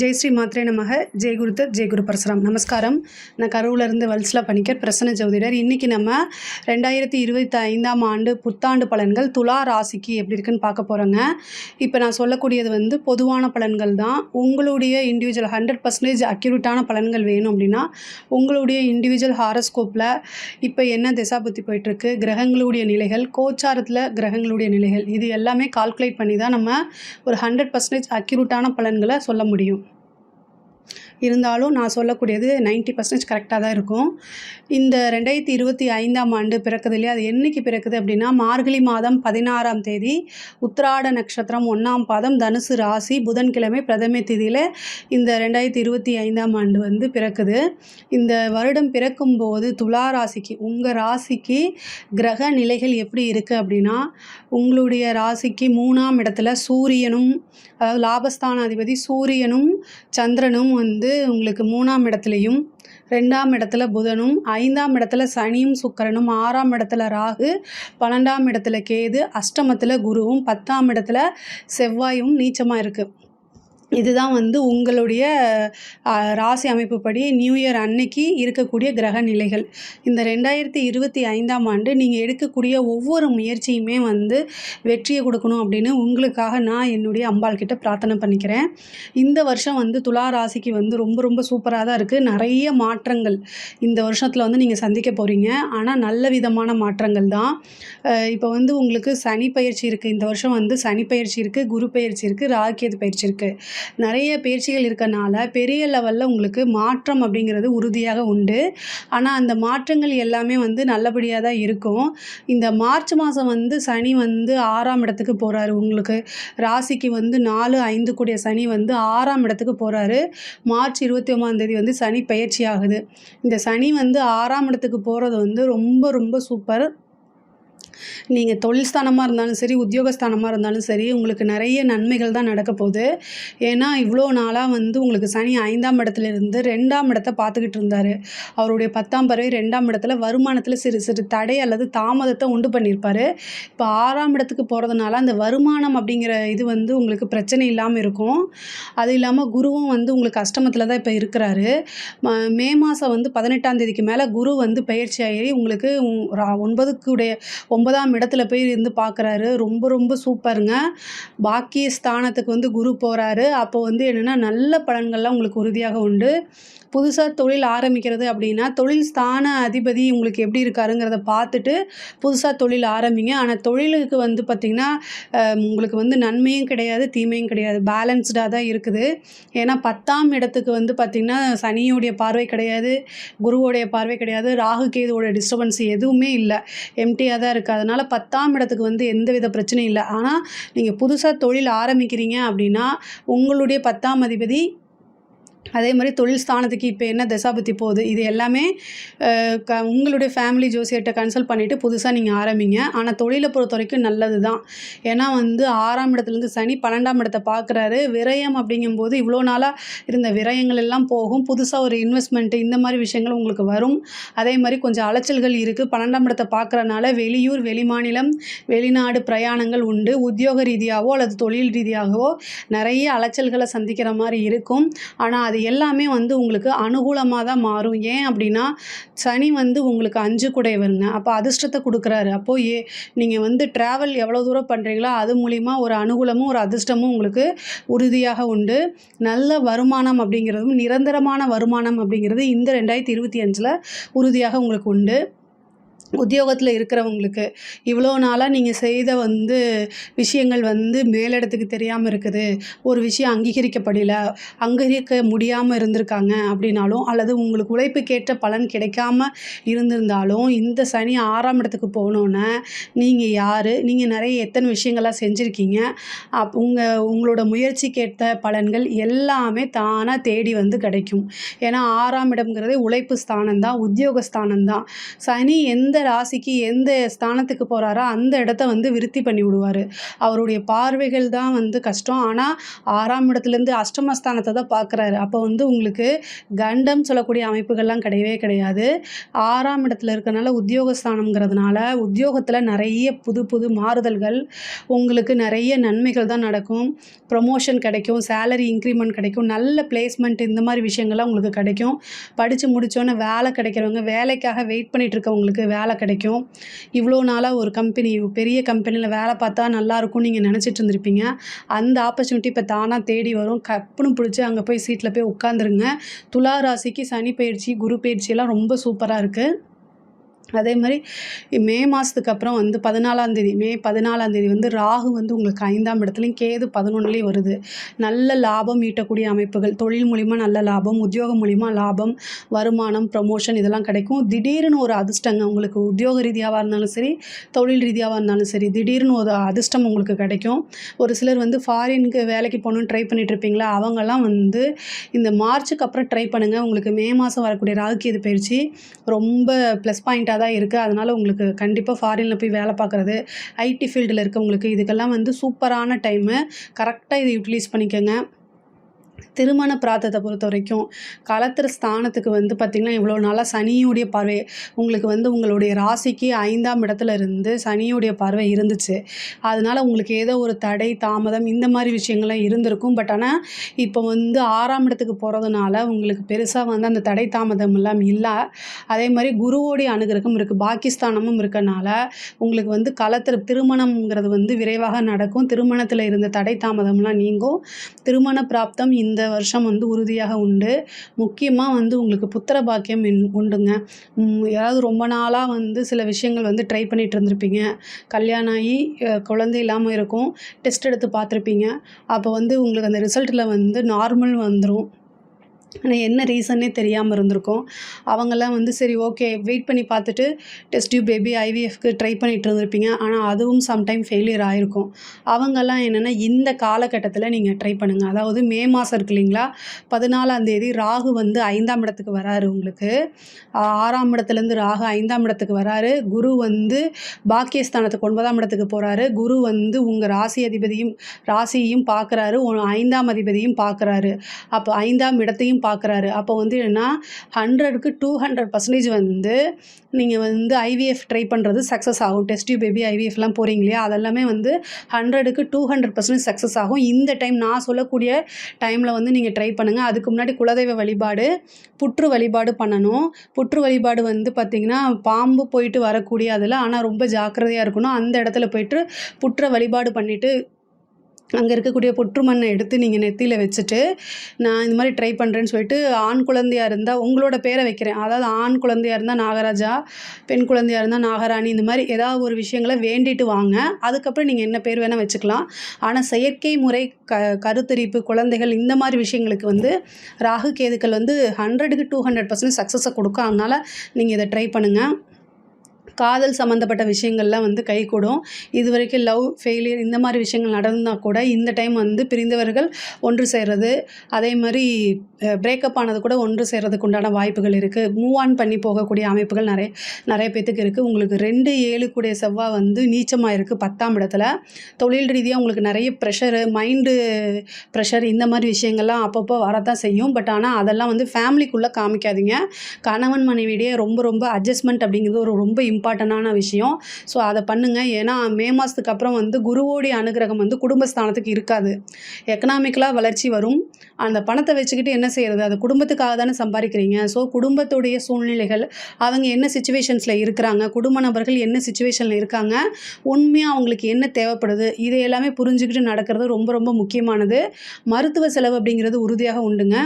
ஜெய் ஸ்ரீ மாத்ரே நமக. ஜெய் குருதத் ஜெய் குரு பரசுராம். நமஸ்காரம். நான் கரூர்லேருந்து வல்சலா பணிக்கர் பிரசன்ன ஜோதிடர். இன்றைக்கி நம்ம ரெண்டாயிரத்தி இருபத்தி ஐந்தாம் ஆண்டு புத்தாண்டு பலன்கள் துலா ராசிக்கு எப்படி இருக்குன்னு பார்க்க போகிறோங்க இப்போ நான் சொல்லக்கூடியது வந்து பொதுவான பலன்கள் தான். உங்களுடைய இண்டிவிஜுவல் ஹண்ட்ரட் பர்சன்டேஜ் அக்யூரேட்டான பலன்கள் வேணும் அப்படின்னா உங்களுடைய இண்டிவிஜுவல் ஹாரஸ்கோப்பில் இப்போ என்ன திசாபுத்தி போயிட்டுருக்கு கிரகங்களுடைய நிலைகள் கோச்சாரத்தில் கிரகங்களுடைய நிலைகள் இது எல்லாமே கால்குலேட் பண்ணி தான் நம்ம ஒரு ஹண்ட்ரட் பர்சன்டேஜ் அக்யூரேட்டான பலன்களை சொல்ல முடியும். இருந்தாலும் நான் சொல்லக்கூடியது 90% பர்சன்டேஜ் கரெக்டாக தான் இருக்கும். இந்த ரெண்டாயிரத்தி இருபத்தி ஐந்தாம் ஆண்டு பிறக்குது இல்லையா? அது என்னைக்கு பிறக்குது அப்படின்னா மார்கழி மாதம் பதினாறாம் தேதி உத்திராட நட்சத்திரம் ஒன்றாம் பாதம் தனுசு ராசி புதன்கிழமை பிரதமை தேதியில் இந்த ரெண்டாயிரத்தி இருபத்தி ஐந்தாம் ஆண்டு வந்து பிறக்குது. இந்த வருடம் பிறக்கும்போது துலா ராசிக்கு உங்கள் ராசிக்கு கிரக நிலைகள் எப்படி இருக்குது அப்படின்னா உங்களுடைய ராசிக்கு மூணாம் இடத்துல சூரியனும் அதாவது லாபஸ்தானாதிபதி சூரியனும் சந்திரனும் வந்து உங்களுக்கு மூணாம் இடத்துலையும் ரெண்டாம் இடத்துல புதனும் ஐந்தாம் இடத்துல சனியும் சுக்கரனும் ஆறாம் இடத்துல ராகு பன்னெண்டாம் இடத்துல கேது அஷ்டமத்தில் குருவும் பத்தாம் இடத்துல செவ்வாயும் நீச்சமாக இருக்குது இதுதான் வந்து உங்களுடைய ராசி அமைப்புப்படி நியூ இயர் அன்னைக்கு இருக்கக்கூடிய கிரக நிலைகள். இந்த ரெண்டாயிரத்தி இருபத்தி ஐந்தாம் ஆண்டு நீங்கள் எடுக்கக்கூடிய ஒவ்வொரு முயற்சியுமே வந்து வெற்றியை கொடுக்கணும் அப்படின்னு உங்களுக்காக நான் என்னுடைய அம்பாள் கிட்ட பிரார்த்தனை பண்ணிக்கிறேன். இந்த வருஷம் வந்து துலா ராசிக்கு வந்து ரொம்ப ரொம்ப சூப்பராக தான் இருக்குது நிறைய மாற்றங்கள் இந்த வருஷத்தில் வந்து நீங்கள் சந்திக்க போகிறீங்க ஆனால் நல்ல விதமான மாற்றங்கள் தான். இப்போ வந்து உங்களுக்கு சனி பயிற்சி இருக்குது இந்த வருஷம் வந்து சனி பயிற்சி இருக்குது குரு பயிற்சி இருக்குது ராகேது பயிற்சி இருக்குது நிறைய பயிற்சிகள் இருக்கனால பெரிய லெவலில் உங்களுக்கு மாற்றம் அப்படிங்கிறது உறுதியாக உண்டு. ஆனால் அந்த மாற்றங்கள் எல்லாமே வந்து நல்லபடியாக தான் இருக்கும். இந்த மார்ச் மாதம் வந்து சனி வந்து ஆறாம் இடத்துக்கு போகிறாரு உங்களுக்கு ராசிக்கு வந்து நாலு ஐந்து கூடிய சனி வந்து ஆறாம் இடத்துக்கு போகிறாரு மார்ச் இருபத்தி ஒம்பதாம் தேதி வந்து சனி பயிற்சி ஆகுது. இந்த சனி வந்து ஆறாம் இடத்துக்கு போகிறது வந்து ரொம்ப ரொம்ப சூப்பர் நீங்கள் தொழில் ஸ்தானமாக இருந்தாலும் சரி உத்தியோகஸ்தானமாக இருந்தாலும் சரி உங்களுக்கு நிறைய நன்மைகள் தான் நடக்க போகுது. ஏன்னா இவ்வளோ நாளாக வந்து உங்களுக்கு சனி ஐந்தாம் இடத்துல இருந்து ரெண்டாம் இடத்த பார்த்துக்கிட்டு இருந்தார். அவருடைய பத்தாம் பறவை ரெண்டாம் இடத்துல வருமானத்தில் சிறு சிறு தடை அல்லது தாமதத்தை உண்டு பண்ணியிருப்பார். இப்போ ஆறாம் இடத்துக்கு போகிறதுனால அந்த வருமானம் அப்படிங்கிற இது வந்து உங்களுக்கு பிரச்சனை இல்லாமல் இருக்கும். அது இல்லாமல் குருவும் வந்து உங்களுக்கு கஷ்டமத்தில் தான் இப்போ இருக்கிறாரு. மே மாதம் வந்து பதினெட்டாம் தேதிக்கு மேலே குரு வந்து பயிற்சி ஆகி உங்களுக்கு ஒன்பதுக்குடைய ரா- ஒன்பதாம் இடத்துல போய் இருந்து பார்க்குறாரு ரொம்ப ரொம்ப சூப்பருங்க. பாக்கிய ஸ்தானத்துக்கு வந்து குரு போகிறாரு அப்போ வந்து என்னென்னா நல்ல பலன்கள்லாம் உங்களுக்கு உறுதியாக உண்டு. புதுசாக தொழில் ஆரம்பிக்கிறது அப்படின்னா தொழில் ஸ்தான அதிபதி உங்களுக்கு எப்படி இருக்காருங்கிறத பார்த்துட்டு புதுசாக தொழில் ஆரம்பிங்க. ஆனால் தொழிலுக்கு வந்து பார்த்திங்கன்னா உங்களுக்கு வந்து நன்மையும் கிடையாது தீமையும் கிடையாது. பேலன்ஸ்டாக தான் இருக்குது. ஏன்னா பத்தாம் இடத்துக்கு வந்து பார்த்திங்கன்னா சனியோடைய பார்வை கிடையாது குருவோடைய பார்வை கிடையாது ராகு கேதுவோட டிஸ்டர்பன்ஸ் எதுவுமே இல்லை. எம்டியாக தான் இருக்கார். அதனால் பத்தாம் இடத்துக்கு வந்து எந்த வித பிரச்சனையும் இல்லை. ஆனால் நீங்கள் புதுசாக தொழில் ஆரம்பிக்கிறீங்க அப்படின்னா உங்களுடைய பத்தாம் அதிபதி அதே மாதிரி தொழில் ஸ்தானத்துக்கு இப்போ என்ன தசாபத்தி போகுது இது எல்லாமே க உங்களுடைய ஃபேமிலி ஜோசியர்கிட்ட கன்சல்ட் பண்ணிவிட்டு புதுசாக நீங்கள் ஆரம்பிங்க. ஆனால் தொழிலை பொறுத்த வரைக்கும் நல்லது தான் ஏன்னா வந்து ஆறாம் இடத்துலேருந்து சனி பன்னெண்டாம் இடத்தை பார்க்குறாரு விரயம் அப்படிங்கும்போது இவ்வளோ நாளாக இருந்த விரயங்கள் எல்லாம் போகும். புதுசாக ஒரு இன்வெஸ்ட்மெண்ட்டு இந்த மாதிரி விஷயங்கள் உங்களுக்கு வரும். அதே மாதிரி கொஞ்சம் அலைச்சல்கள் இருக்குது பன்னெண்டாம் இடத்தை பார்க்குறனால வெளியூர் வெளிமாநிலம் வெளிநாடு பிரயாணங்கள் உண்டு. உத்தியோக ரீதியாகவோ அல்லது தொழில் ரீதியாகவோ நிறைய அலைச்சல்களை சந்திக்கிற மாதிரி இருக்கும். ஆனால் அது எல்லாமே வந்து உங்களுக்கு அனுகூலமாக தான் மாறும். ஏன் அப்படின்னா சனி வந்து உங்களுக்கு அஞ்சு குடையவருங்க. அப்போ அதிர்ஷ்டத்தை கொடுக்குறாரு. அப்போது ஏ நீங்கள் வந்து ட்ராவல் எவ்வளோ தூரம் பண்ணுறீங்களோ அது மூலிமா ஒரு அனுகூலமும் ஒரு அதிர்ஷ்டமும் உங்களுக்கு உறுதியாக உண்டு. நல்ல வருமானம் அப்படிங்கிறதும் நிரந்தரமான வருமானம் அப்படிங்கிறது இந்த ரெண்டாயிரத்தி இருபத்தி அஞ்சில் உறுதியாக உங்களுக்கு உண்டு. உத்தியோகத்தில் இருக்கிறவங்களுக்கு இவ்வளோ நாளாக நீங்கள் செய்த வந்து விஷயங்கள் வந்து மேலிடத்துக்கு தெரியாமல் இருக்குது. ஒரு விஷயம் அங்கீகரிக்கப்படல அங்கீகரிக்க முடியாமல் இருந்திருக்காங்க அப்படின்னாலும் அல்லது உங்களுக்கு உழைப்புக்கேற்ற பலன் கிடைக்காம இருந்திருந்தாலும் இந்த சனி ஆறாம் இடத்துக்கு போனோன்னே நீங்கள் யார்? நீங்கள் நிறைய எத்தனை விஷயங்கள்லாம் செஞ்சுருக்கீங்க? அப் உங்கள் உங்களோட முயற்சிக்கேற்ற பலன்கள் எல்லாமே தானாக தேடி வந்து கிடைக்கும். ஏன்னா ஆறாம் இடம்ங்கிறது உழைப்பு ஸ்தானம் தான் உத்தியோக ஸ்தானம் தான் சனி எந்த ராசிக்கு எந்த ஸ்தானத்துக்கு போகிறாரோ அந்த இடத்த வந்து விருத்தி பண்ணி விடுவார். அவருடைய பார்வைகள் தான் வந்து கஷ்டம். ஆனால் ஆறாம் இடத்துலேருந்து அஷ்டமஸ்தானத்தை தான் பார்க்குறாரு. அப்போ வந்து உங்களுக்கு கண்டம் சொல்லக்கூடிய அமைப்புகள்லாம் கிடையவே கிடையாது. ஆறாம் இடத்துல இருக்கனால உத்தியோகஸ்தானங்கிறதுனால உத்தியோகத்தில் நிறைய புது புது மாறுதல்கள் உங்களுக்கு நிறைய நன்மைகள் தான் நடக்கும். ப்ரொமோஷன் கிடைக்கும் சேலரி இன்க்ரிமெண்ட் கிடைக்கும் நல்ல பிளேஸ்மெண்ட் இந்த மாதிரி விஷயங்கள்லாம் உங்களுக்கு கிடைக்கும். படித்து முடித்தோன்னே வேலை கிடைக்கிறவங்க வேலைக்காக வெயிட் பண்ணிகிட்டு இருக்கவங்களுக்கு வேலை வேலை கிடைக்கும். இவ்வளோ நாளாக ஒரு கம்பெனி பெரிய கம்பெனியில் வேலை பார்த்தா நல்லா இருக்கும்னு நீங்கள் நினச்சிட்டு இருந்திருப்பீங்க. அந்த ஆப்பர்ச்சுனிட்டி இப்போ தானாக தேடி வரும். கப்புன்னு பிடிச்சி அங்கே போய் சீட்டில் போய் உட்காந்துருங்க துலா ராசிக்கு சனி பயிற்சி குரு பயிற்சியெல்லாம் ரொம்ப சூப்பராக இருக்குது அதே மாதிரி மே மாதத்துக்கு அப்புறம் வந்து பதினாலாந்தேதி மே பதினாலாந்தேதி வந்து ராகு வந்து உங்களுக்கு ஐந்தாம் இடத்துலையும் கேது பதினொன்றுலேயும் வருது. நல்ல லாபம் ஈட்டக்கூடிய அமைப்புகள் தொழில் மூலிமா நல்ல லாபம் உத்தியோகம் மூலிமா லாபம் வருமானம் ப்ரமோஷன் இதெல்லாம் கிடைக்கும். திடீர்னு ஒரு அதிர்ஷ்டங்க உங்களுக்கு உத்தியோக ரீதியாவாக இருந்தாலும் சரி தொழில் ரீதியாவாக இருந்தாலும் சரி திடீர்னு ஒரு அதிர்ஷ்டம் உங்களுக்கு கிடைக்கும். ஒரு சிலர் வந்து ஃபாரினுக்கு வேலைக்கு போகணுன்னு ட்ரை பண்ணிட்டு இருப்பீங்களா? அவங்கெல்லாம் வந்து இந்த மார்ச்சுக்கு அப்புறம் ட்ரை பண்ணுங்கள் உங்களுக்கு மே மாதம் வரக்கூடிய ராகு கேது பயிற்சி ரொம்ப ப்ளஸ் பாயிண்ட்டாக தான் இருக்குது அதனால் உங்களுக்கு கண்டிப்பாக ஃபாரினில் போய் வேலை பார்க்குறது ஐடி ஃபீல்டில் இருக்கவங்களுக்கு இதுக்கெல்லாம் வந்து சூப்பரான டைமு கரெக்டாக இதை யூட்டிலைஸ் பண்ணிக்கோங்க. திருமண பிராத்தத்தை பொறுத்த வரைக்கும் கலத்திர ஸ்தானத்துக்கு வந்து பார்த்திங்கன்னா இவ்வளோ நாளாக சனியுடைய பார்வை. உங்களுக்கு வந்து உங்களுடைய ராசிக்கு ஐந்தாம் இடத்துல இருந்து சனியுடைய பார்வை இருந்துச்சு. அதனால் உங்களுக்கு ஏதோ ஒரு தடை தாமதம் இந்த மாதிரி விஷயங்கள்லாம் இருந்திருக்கும். பட் ஆனால் இப்போ வந்து ஆறாம் இடத்துக்கு போகிறதுனால உங்களுக்கு பெருசாக வந்து அந்த தடை தாமதம் எல்லாம் இல்லை. அதே மாதிரி குருவோடைய அனுகிரகம் இருக்குது பாகிஸ்தானமும் இருக்கனால உங்களுக்கு வந்து கலத்திர திருமணம்ங்கிறது வந்து விரைவாக நடக்கும். திருமணத்தில் இருந்த தடை தாமதம்லாம் நீங்கும். திருமண பிராப்தம் இந்த வருஷம் வந்து உறுதியாக உண்டு. முக்கியமாக வந்து உங்களுக்கு புத்திர பாக்கியம் உண்டுங்க. ஏதாவது யாராவது ரொம்ப நாளாக வந்து சில விஷயங்கள் வந்து ட்ரை பண்ணிட்டு இருந்திருப்பீங்க. கல்யாணம் ஆகி குழந்தை இல்லாமல் இருக்கும். டெஸ்ட் எடுத்து பார்த்துருப்பீங்க. அப்போ வந்து உங்களுக்கு அந்த ரிசல்ட்டில் வந்து நார்மல் வந்துடும் ஆனால் என்ன ரீசன்னே தெரியாமல் இருந்திருக்கும். அவங்கெல்லாம் வந்து சரி ஓகே வெயிட் பண்ணி பார்த்துட்டு டெஸ்ட் டியூப் பேபி ஐவிஎஃப்க்கு ட்ரை பண்ணிட்டு இருந்திருப்பீங்க. ஆனால் அதுவும் சம்டைம் ஃபெயிலியர் ஆகிருக்கும் அவங்கெல்லாம் என்னென்னா இந்த காலகட்டத்தில் நீங்கள் ட்ரை பண்ணுங்கள் அதாவது மே மாதம் இருக்கு இல்லைங்களா? பதினாலாம் தேதி ராகு வந்து ஐந்தாம் இடத்துக்கு வராரு உங்களுக்கு. ஆறாம் இடத்துலேருந்து ராகு ஐந்தாம் இடத்துக்கு வராரு. குரு வந்து பாக்கியஸ்தானத்துக்கு ஒன்பதாம் இடத்துக்கு போகிறாரு குரு வந்து உங்கள் ராசி அதிபதியும் ராசியையும் பார்க்குறாரு. ஐந்தாம் அதிபதியும் பார்க்குறாரு. அப்போ ஐந்தாம் இடத்தையும் பார்க்குறாரு. அப்போ வந்து என்னன்னா ஹண்ட்ரடுக்கு டூ ஹண்ட்ரட் பர்சன்டேஜ் வந்து நீங்கள் வந்து ஐவிஎஃப் ட்ரை பண்ணுறது சக்ஸஸ் ஆகும். டெஸ்ட் பேபி ஐவிஎஃப்லாம் போகிறீங்க இல்லையா? அதெல்லாமே வந்து ஹண்ட்ரடுக்கு டூ ஹண்ட்ரட் பர்சன்டேஜ் சக்ஸஸ் ஆகும். இந்த டைம் நான் சொல்லக்கூடிய டைமில் வந்து நீங்கள் ட்ரை பண்ணுங்கள் அதுக்கு முன்னாடி குலதெய்வ வழிபாடு புற்று வழிபாடு பண்ணணும். புற்று வழிபாடு வந்து பார்த்திங்கன்னா பாம்பு போயிட்டு வரக்கூடிய அதில் ஆனால் ரொம்ப ஜாக்கிரதையாக இருக்கணும். அந்த இடத்துல போயிட்டு புற்றை வழிபாடு பண்ணிவிட்டு அங்கே இருக்கக்கூடிய புற்று மண்ணை எடுத்து நீங்கள் நெத்தியில் வச்சுட்டு நான் இந்த மாதிரி ட்ரை பண்ணுறேன்னு சொல்லிட்டு ஆண் குழந்தையாக இருந்தால் உங்களோட பேரை வைக்கிறேன். அதாவது ஆண் குழந்தையாக இருந்தால் நாகராஜா பெண் குழந்தையாக இருந்தால் நாகராணி இந்த மாதிரி ஏதாவது ஒரு விஷயங்களை வேண்டிட்டு வாங்க. அதுக்கப்புறம் நீங்கள் என்ன பேர் வேணால் வச்சுக்கலாம். ஆனால் செயற்கை முறை க கருத்தரிப்பு குழந்தைகள் இந்த மாதிரி விஷயங்களுக்கு வந்து ராகு கேதுக்கள் வந்து ஹண்ட்ரடுக்கு டூ ஹண்ட்ரட் பர்சன்ட் சக்ஸஸை கொடுக்கும். அதனால் நீங்கள் இதை ட்ரை பண்ணுங்கள் காதல் சம்மந்தப்பட்ட விஷயங்கள்லாம் வந்து கைகூடும் இது வரைக்கும் லவ் ஃபெயிலியர் இந்த மாதிரி விஷயங்கள் நடந்தால் கூட இந்த டைம் வந்து பிரிந்தவர்கள் ஒன்று சேர்றது. அதே மாதிரி பிரேக்கப் ஆனது கூட ஒன்று சேர்றதுக்கு உண்டான வாய்ப்புகள் இருக்குது மூவ் ஆன் பண்ணி போகக்கூடிய அமைப்புகள் நிறைய நிறைய பேத்துக்கு இருக்குது உங்களுக்கு ரெண்டு ஏழு கூடிய செவ்வாய் வந்து நீச்சமாக இருக்குது பத்தாம் இடத்துல. தொழில் ரீதியாக உங்களுக்கு நிறைய ப்ரெஷரு மைண்டு ப்ரெஷர் இந்த மாதிரி விஷயங்கள்லாம் அப்பப்போ வரதான் செய்யும். பட் ஆனால் அதெல்லாம் வந்து ஃபேமிலிக்குள்ளே காமிக்காதீங்க. கணவன் மனைவியிடையே ரொம்ப ரொம்ப அட்ஜஸ்ட்மெண்ட் அப்படிங்கிறது ஒரு ரொம்ப இம்பார்ட்டண்டான விஷயம். ஸோ அதை பண்ணுங்கள் ஏன்னா மே மாதத்துக்கு அப்புறம் வந்து குருவோடைய அனுகிரகம் வந்து குடும்பஸ்தானத்துக்கு இருக்காது. எக்கனாமிக்கலாக வளர்ச்சி வரும். அந்த பணத்தை வச்சுக்கிட்டு என்ன செய்கிறது அது குடும்பத்துக்காக தானே சம்பாதிக்கிறீங்க. ஸோ குடும்பத்துடைய சூழ்நிலைகள் அவங்க என்ன சுச்சுவேஷன்ஸில் இருக்கிறாங்க? குடும்ப நபர்கள் என்ன சுச்சுவேஷனில் இருக்காங்க? உண்மையாக அவங்களுக்கு என்ன தேவைப்படுது? இதை எல்லாமே புரிஞ்சுக்கிட்டு நடக்கிறது ரொம்ப ரொம்ப முக்கியமானது. மருத்துவ செலவு அப்படிங்கிறது உறுதியாக உண்டுங்க.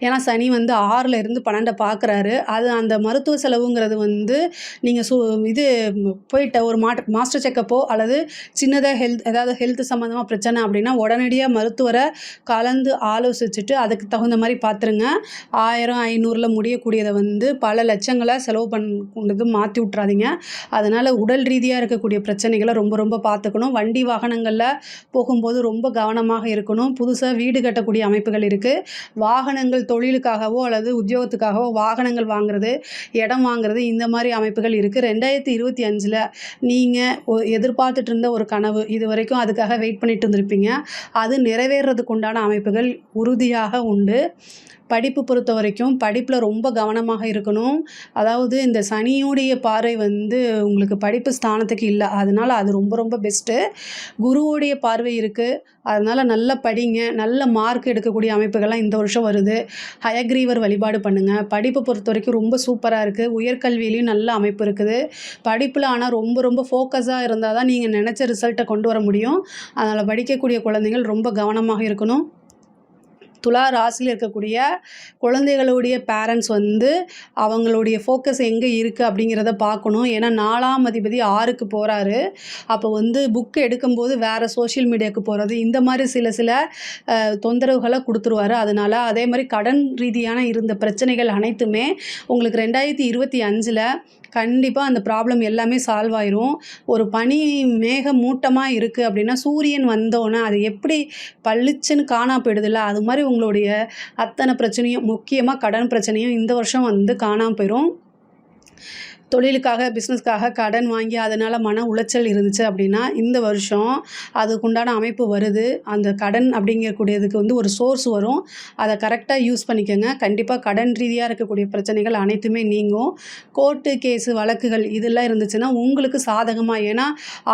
ஏன்னா சனி வந்து ஆறில் இருந்து பன்னெண்டை பார்க்குறாரு அது அந்த மருத்துவ செலவுங்கிறது வந்து நீங்கள் சு இது போயிட்ட ஒரு மாட் மாஸ்டர் செக்கப்போ அல்லது சின்னதாக ஹெல்த் ஏதாவது ஹெல்த் சம்மந்தமாக பிரச்சனை அப்படின்னா உடனடியாக மருத்துவரை கலந்து ஆலோசிச்சுட்டு அதுக்கு தகுந்த மாதிரி பார்த்துருங்க ஆயிரம் ஐநூறில் முடியக்கூடியதை வந்து பல லட்சங்களை செலவு பண்ணது மாற்றி விட்றாதீங்க அதனால் உடல் ரீதியாக இருக்கக்கூடிய பிரச்சனைகளை ரொம்ப ரொம்ப பார்த்துக்கணும் வண்டி வாகனங்களில் போகும்போது ரொம்ப கவனமாக இருக்கணும். புதுசாக வீடு கட்டக்கூடிய அமைப்புகள் இருக்குது வாகன வாகனங்கள் தொழிலுக்காகவோ அல்லது உத்தியோகத்துக்காகவோ வாகனங்கள் வாங்குறது இடம் வாங்குறது இந்த மாதிரி அமைப்புகள் இருக்குது ரெண்டாயிரத்தி இருபத்தி அஞ்சில் நீங்கள் ஒ எதிர்பார்த்துட்டு இருந்த ஒரு கனவு இது வரைக்கும் அதுக்காக வெயிட் பண்ணிட்டு இருந்திருப்பீங்க. அது நிறைவேறதுக்கு உண்டான அமைப்புகள் உறுதியாக உண்டு. படிப்பு பொறுத்த வரைக்கும் படிப்பில் ரொம்ப கவனமாக இருக்கணும். அதாவது இந்த சனியுடைய பார்வை வந்து உங்களுக்கு படிப்பு ஸ்தானத்துக்கு இல்லை. அதனால் அது ரொம்ப ரொம்ப பெஸ்ட்டு குருவுடைய பார்வை இருக்குது அதனால் நல்லா படிங்க. நல்ல மார்க் எடுக்கக்கூடிய அமைப்புகள்லாம் இந்த வருஷம் வருது. ஹயக்ரீவர் வழிபாடு பண்ணுங்கள் படிப்பை பொறுத்த வரைக்கும் ரொம்ப சூப்பராக இருக்குது உயர்கல்வியிலையும் நல்ல அமைப்பு இருக்குது. படிப்பில் ஆனால் ரொம்ப ரொம்ப ஃபோக்கஸாக இருந்தால் தான் நீங்கள் நினச்ச ரிசல்ட்டை கொண்டு வர முடியும். அதனால் படிக்கக்கூடிய குழந்தைகள் ரொம்ப கவனமாக இருக்கணும். துலா ராசியில் இருக்கக்கூடிய குழந்தைகளுடைய பேரண்ட்ஸ் வந்து அவங்களுடைய ஃபோக்கஸ் எங்கே இருக்குது அப்படிங்கிறத பார்க்கணும். ஏன்னா நாலாம் அதிபதி ஆறுக்கு போகிறாரு அப்போ வந்து புக் எடுக்கும்போது வேறு சோஷியல் மீடியாவுக்கு போகிறது இந்த மாதிரி சில சில தொந்தரவுகளை கொடுத்துருவாரு. அதனால் அதே மாதிரி கடன் ரீதியான இருந்த பிரச்சனைகள் அனைத்துமே உங்களுக்கு ரெண்டாயிரத்தி இருபத்தி அஞ்சில் கண்டிப்பாக அந்த ப்ராப்ளம் எல்லாமே சால்வ் ஆயிரும். ஒரு பனி மேக மூட்டமாக இருக்குது அப்படின்னா சூரியன் வந்தோன்னே அது எப்படி பளிச்சுன்னு காணா போயிடுதுல்ல? அது மாதிரி உங்களுடைய அத்தனை பிரச்சனையும் முக்கியமாக கடன் பிரச்சனையும் இந்த வருஷம் வந்து காணாம போயிடும் தொழிலுக்காக பிஸ்னஸ்க்காக கடன் வாங்கி அதனால் மன உளைச்சல் இருந்துச்சு அப்படின்னா இந்த வருஷம் அதுக்குண்டான அமைப்பு வருது. அந்த கடன் அப்படிங்கக்கூடியதுக்கு வந்து ஒரு சோர்ஸ் வரும். அதை கரெக்டாக யூஸ் பண்ணிக்கோங்க. கண்டிப்பாக கடன் ரீதியாக இருக்கக்கூடிய பிரச்சனைகள் அனைத்துமே நீங்கும். கோர்ட்டு கேஸு வழக்குகள் இதெல்லாம் இருந்துச்சுன்னா உங்களுக்கு சாதகமாக ஏன்னா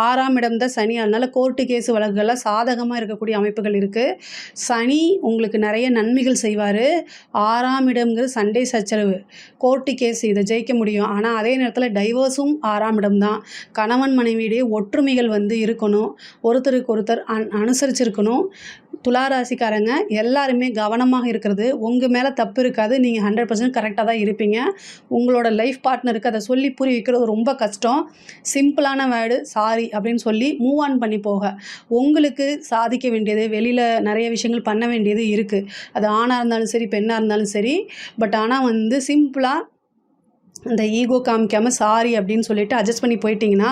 ஆறாம் இடம் தான் சனி அதனால் கோர்ட்டு கேஸு வழக்குகள்லாம் சாதகமாக இருக்கக்கூடிய அமைப்புகள் இருக்குது சனி உங்களுக்கு நிறைய நன்மைகள் செய்வார். ஆறாம் இடம்ங்கிறது சண்டே சச்சரவு. கோர்ட்டு கேஸ் இதை ஜெயிக்க முடியும். ஆனால் அதே நேரத்தில் டைவர்ஸும் ஆறாம் இடம் தான் கணவன் மனைவியிடையே ஒற்றுமைகள் வந்து இருக்கணும். ஒருத்தருக்கு ஒருத்தர் அன் அனுசரிச்சிருக்கணும். துளாராசிக்காரங்க எல்லாருமே கவனமாக இருக்கிறது. உங்கள் மேலே தப்பு இருக்காது. நீங்கள் ஹண்ட்ரட் பர்சன்ட் கரெக்டாக தான் இருப்பீங்க. உங்களோட லைஃப் பார்ட்னருக்கு அதை சொல்லி புரிய வைக்கிறது ரொம்ப கஷ்டம். சிம்பிளான வேர்டு சாரி அப்படின்னு சொல்லி மூவ் ஆன் பண்ணி போக. உங்களுக்கு சாதிக்க வேண்டியது வெளியில் நிறைய விஷயங்கள் பண்ண வேண்டியது இருக்குது அது ஆணாக இருந்தாலும் சரி பெண்ணாக இருந்தாலும் சரி. பட் ஆனால் வந்து சிம்பிளாக இந்த ஈகோ காமிக்காமல் சாரி அப்படின்னு சொல்லிட்டு அட்ஜஸ்ட் பண்ணி போயிட்டீங்கன்னா